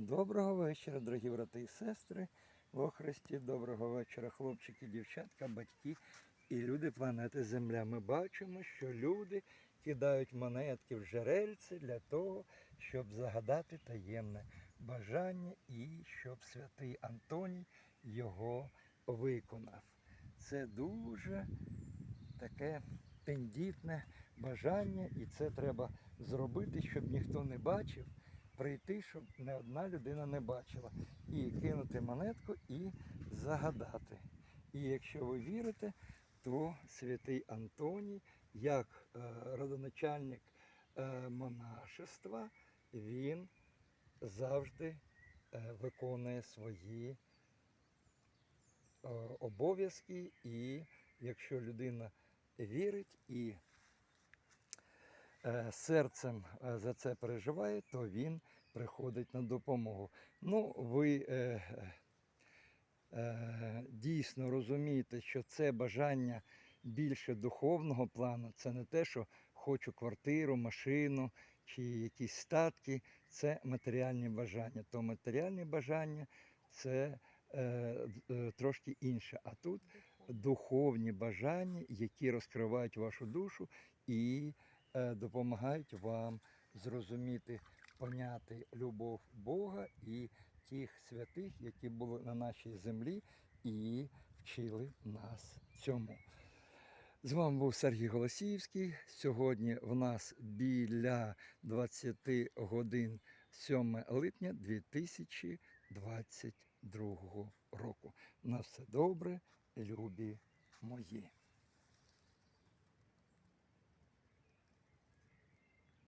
Доброго вечора, дорогі брати і сестри во Христі. Доброго вечора, хлопчики, дівчатка, батьки і люди планети Земля. Ми бачимо, що люди кидають монетки в жерельце для того, щоб загадати таємне бажання і щоб святий Антоній його виконав. Це дуже таке тендітне бажання, і це треба зробити, щоб ніхто не бачив, прийти, щоб не одна людина не бачила. І кинути монетку і загадати. І якщо ви вірите, то святий Антоній, як е, родоначальник е, монашества, він завжди е, виконує свої обов'язки, і якщо людина вірить і серцем е, за це переживає, то він приходить на допомогу. Ну, ви е, е, дійсно розумієте, що це бажання більше духовного плану, це не те, що хочу квартиру, машину чи якісь статки, це матеріальні бажання. То матеріальні бажання це е, е, трошки інше. А тут духовні бажання, які розкривають вашу душу і е, допомагають вам зрозуміти, поняти любов Бога і тих святих, які були на нашій землі і вчили нас цьому. З вами був Сергій Голосіївський. Сьогодні в нас біля 20 годин 7 липня 2022 року. На все добре, любі мої.